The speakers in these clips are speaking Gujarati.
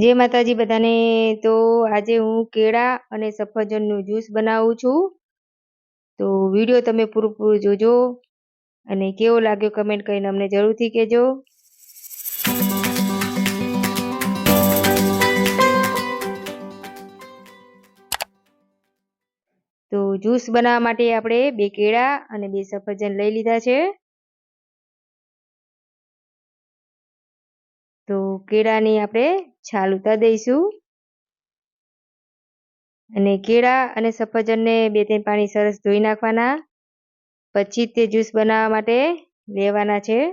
જય માતાજી બધાને તો આજે હું કેળા અને સફરજનનું જ્યુસ બનાવું છું. તો વીડિયો તમે પૂરું પૂરું જોજો અને કેવો લાગ્યો કમેન્ટ કરીને અમને જરૂરથી કહેજો. તો જ્યુસ બનાવવા માટે આપણે બે કેળા અને બે સફરજન લઈ લીધા છે. તો કેળાની આપણે છાલ ઉતાર દઈશું. અને કેળા અને સફરજનને બે ત્રણ પાણી સરસ ધોઈ નાખવાના. પછી તે જ્યુસ બનાવવા માટે લેવાના છે.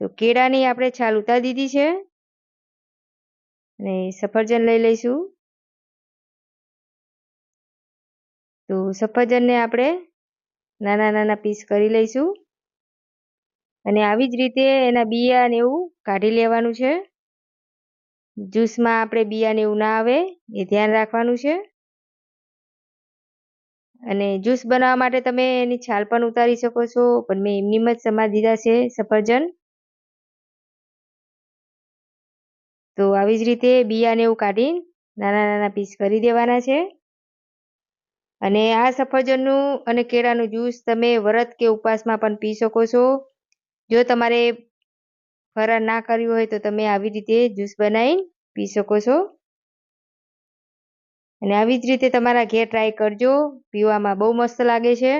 તો કેળાની આપણે છાલ ઉતારી દીધી છે. અને સફરજન લઈ લઈશું. તો સફરજનને આપણે નાના નાના પીસ કરી લઈશું. અને આવી જ રીતે એના બિયા ને એવું કાઢી લેવાનું છે. જ્યુસમાં આપણે બિયા ને એવું ના આવે એ ધ્યાન રાખવાનું છે. અને જ્યુસ બનાવવા માટે તમે એની છાલ પણ ઉતારી શકો છો, પણ મેં એમની જ સમાર દીધા છે સફરજન. તો આવી જ રીતે બિયાને એવું કાઢી નાના નાના પીસ કરી દેવાના છે. અને આ સફરજનનું અને કેળાનું જ્યુસ તમે વ્રત કે ઉપવાસમાં પણ પી શકો છો. જો તમારે ફરાર ના કર્યું હોય તો તમે આવી રીતે જ્યુસ બનાવી પી શકો છો. અને આવી જ રીતે તમારા ઘેર ટ્રાય કરજો. પીવામાં બહુ મસ્ત લાગે છે.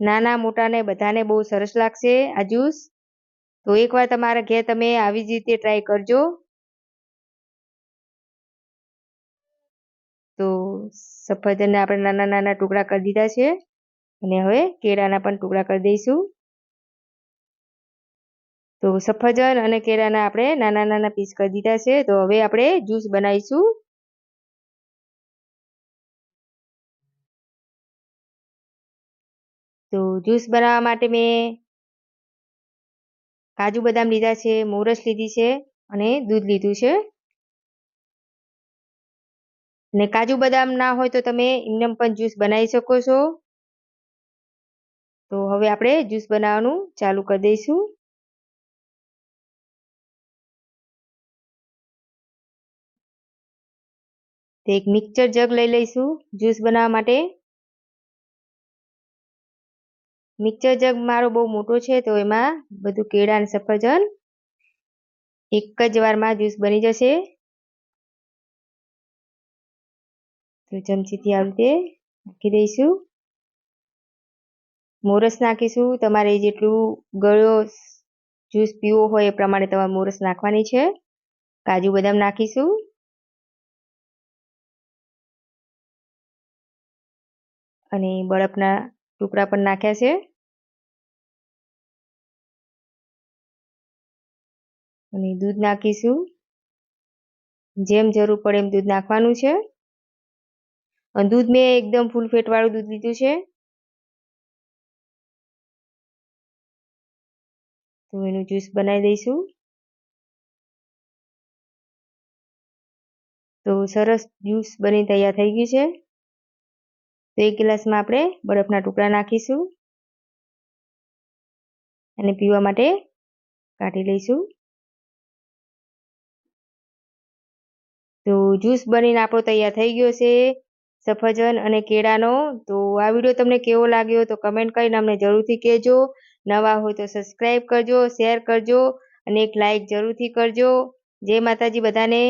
નાના મોટાને બધાને બહુ સરસ લાગશે આ જ્યુસ. તો એકવાર તમારા ઘેર તમે આવી જ રીતે ટ્રાય કરજો. તો સફરજનને આપણે નાના નાના ટુકડા કરી દીધા છે. અને હવે કેળાના પણ ટુકડા કરી દઈશું. તો સફરજન અને કેળાના આપણે નાના નાના પીસ કરી દીધા છે. તો હવે આપણે જ્યુસ બનાવીશું. તો જ્યુસ બનાવવા માટે મેં કાજુ બદામ લીધા છે, મોરસ લીધી છે અને દૂધ લીધું છે. ને કાજુ બદામ ના હોય તો તમે એમને પણ જ્યુસ બનાવી શકો છો. તો હવે આપણે જ્યુસ બનાવવાનું ચાલુ કરી દઈશું. એક મિક્સર જગ લઈ લઈશું જ્યુસ બનાવવા માટે. મિક્સર જગ મારો બહુ મોટો છે, તો એમાં બધું કેળા અને સફરજન એક જ વારમાં જ્યુસ બની જશે. તો ચમચીથી આવી રીતે નાખી દઈશું. મોરસ નાખીશું, તમારે જેટલું ગળ્યો જ્યુસ પીવો હોય એ પ્રમાણે તમારે મોરસ નાખવાની છે. કાજુ બદામ નાખીશું. અને બરફના ટુકડા પણ નાખ્યા છે. અને દૂધ નાખીશું. જેમ જરૂર પડે એમ દૂધ નાખવાનું છે. અને દૂધ મેં એકદમ ફૂલ ફેટવાળું દૂધ લીધું છે. તો એનું જ્યુસ બનાવી દઈશું. તો સરસ જ્યુસ બની તૈયાર થઈ ગયું છે. તો એક ગ્લાસમાં આપણે બરફના ટુકડા નાખીશું અને પીવા માટે કાઢી લઈશું. તો જ્યુસ બનીને આપણો તૈયાર થઈ ગયો છે સફરજન અને કેળાનો. તો આ વીડિયો તમને કેવો લાગ્યો તો કમેન્ટ કરીને અમને જરૂરથી કહેજો. નવા હોય તો સબસ્ક્રાઈબ કરજો, શેર કરજો અને એક લાઇક જરૂરથી કરજો. જય માતાજી બધાને.